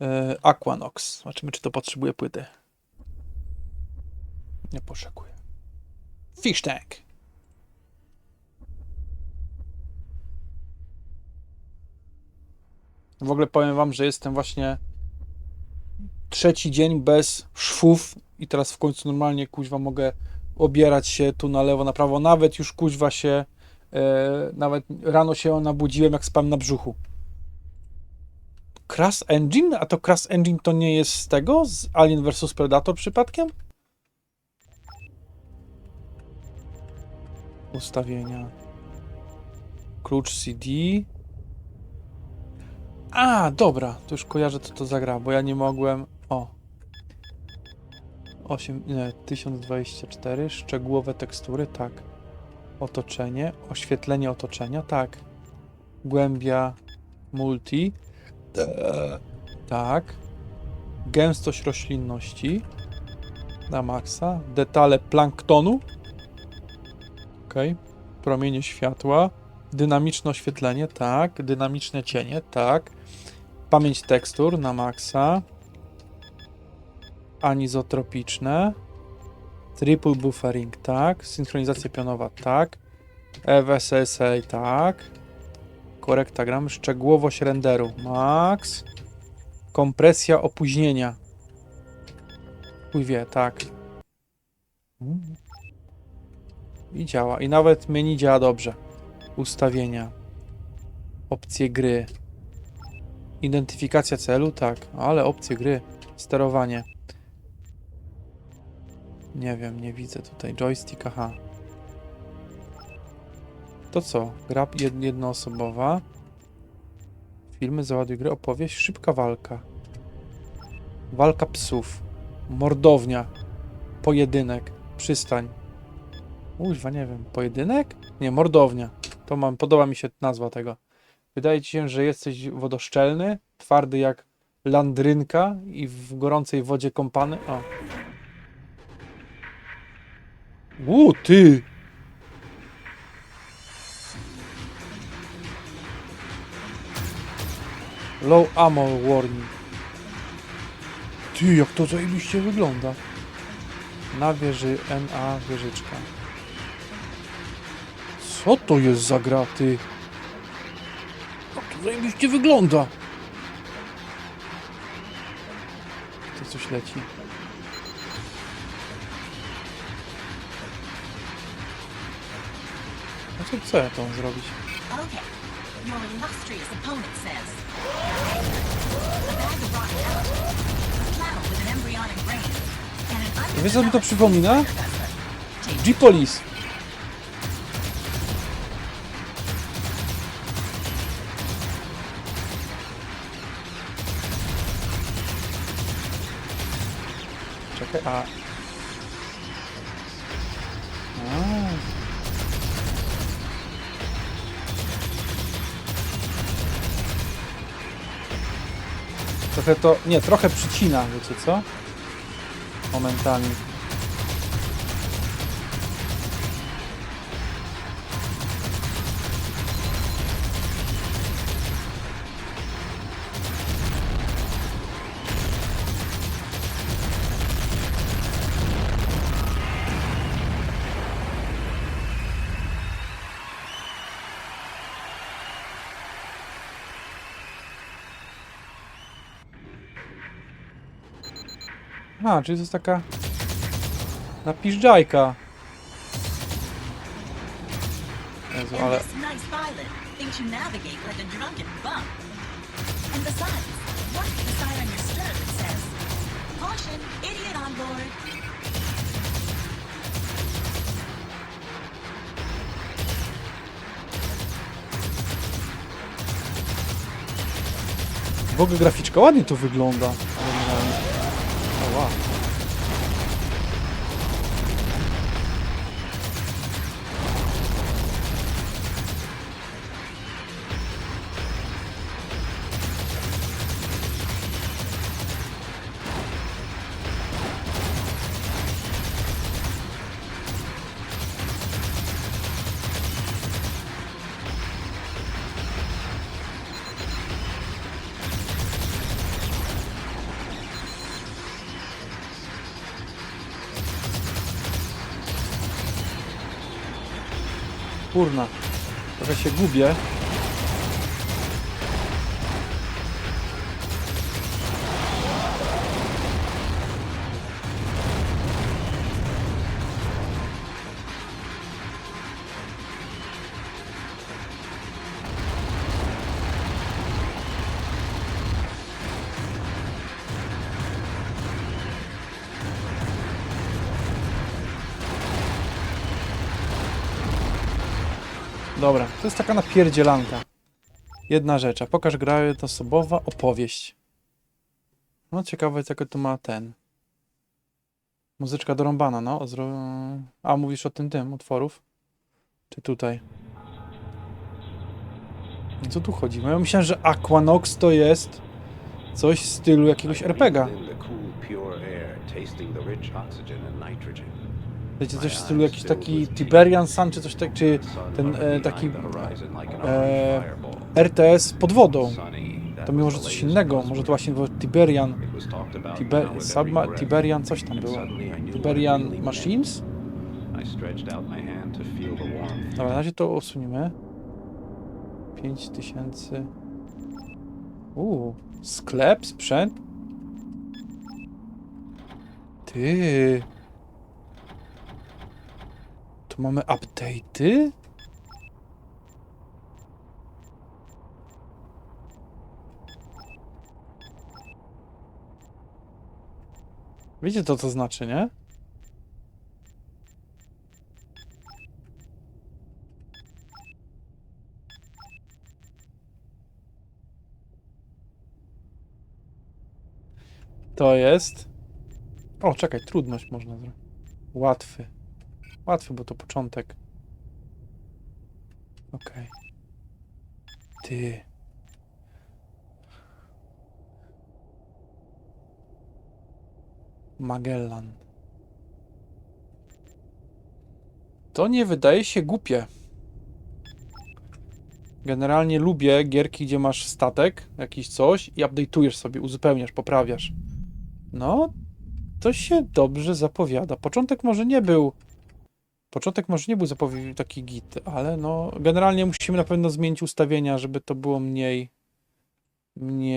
E, Aquanox. Zobaczymy, czy to potrzebuje płyty. Nie poszukuje. Fish Tank. W ogóle powiem wam, że jestem właśnie trzeci dzień bez szwów i teraz w końcu normalnie kuźwa mogę obierać się tu na lewo, na prawo. Nawet już kuźwa się, e, nawet rano się nabudziłem jak spałem na brzuchu. Crash Engine? A to Crash Engine to nie jest z tego? Z Alien vs Predator przypadkiem? Ustawienia. Klucz CD. A, dobra, to już kojarzę, co to zagra, bo ja nie mogłem. O. 8, nie, 1024, szczegółowe tekstury, tak. Otoczenie, oświetlenie otoczenia, tak. Głębia multi. Tak. Gęstość roślinności na maksa. Detale planktonu. Ok. Promienie światła. Dynamiczne oświetlenie, tak. Dynamiczne cienie, tak. Pamięć tekstur na maksa. Anizotropiczne. Triple buffering, tak. Synchronizacja pionowa, tak. FSSA, tak. Korekta gram. Szczegółowość renderu. Max. Kompresja opóźnienia. Chuj wie, tak. I działa. I nawet menu działa dobrze. Ustawienia. Opcje gry. Identyfikacja celu, tak. Ale opcje gry. Sterowanie. Nie wiem, nie widzę tutaj. Joystick, aha. To co? Gra jed jednoosobowa. Filmy, załaduj gry, opowieść, szybka walka. Walka psów. Mordownia. Pojedynek. Przystań. Uźwa, nie wiem. Pojedynek? Nie, mordownia. To mam, podoba mi się nazwa tego. Wydaje ci się, że jesteś wodoszczelny, twardy jak landrynka i w gorącej wodzie kąpany. O. U, ty! Low ammo warning. Ty, jak to zajebiście wygląda. Na wieży NA wieżyczka. Co to jest za gra, ty? Jak to zajebiście wygląda. To coś leci. To co to mam zrobić? Okay. your illustrious opponent says. Wiesz co mi to przypomina? G-Police. Czekaj, a Trochę to... Nie, trochę przycina, wiecie co? Momentami. A, czyli to jest taka napiżdżajka. Jezu, ale this nice violet thinks you navigate Kurna. Trochę się gubię. Dobra, to jest taka napierdzielanka. Jedna rzecz, a pokaż gra jednoosobowa opowieść. No ciekawe, jaka to ma ten. Muzyczka dorąbana, no. A, mówisz o tym, tym, utworów? Czy tutaj? Co tu chodzi? No Ja myślałem, że Aquanox to jest coś w stylu jakiegoś RPGa. Wiecie, coś w stylu jakiś taki Tiberian Sun, czy coś tak, czy ten e, taki e, RTS pod wodą. To mi może coś innego, może to właśnie było Tiberian, Tiber, Subma, Tiberian, coś tam było. Tiberian Machines? Dobra, na razie to usuniemy. 5000. Uuu, sklep, sprzęt. Ty. Tu mamy update'y? Wiecie to, co znaczy, nie? To jest... O, czekaj, trudność można zrobić. Łatwy. Łatwy, bo to początek. Okej. Ty. Magellan. To nie wydaje się głupie. Generalnie lubię gierki, gdzie masz statek, jakiś coś i update'ujesz sobie, uzupełniasz, poprawiasz. No, to się dobrze zapowiada. Początek może nie był Początek może nie był zapowiedź taki git, ale no generalnie musimy na pewno zmienić ustawienia, żeby to było mniej mniej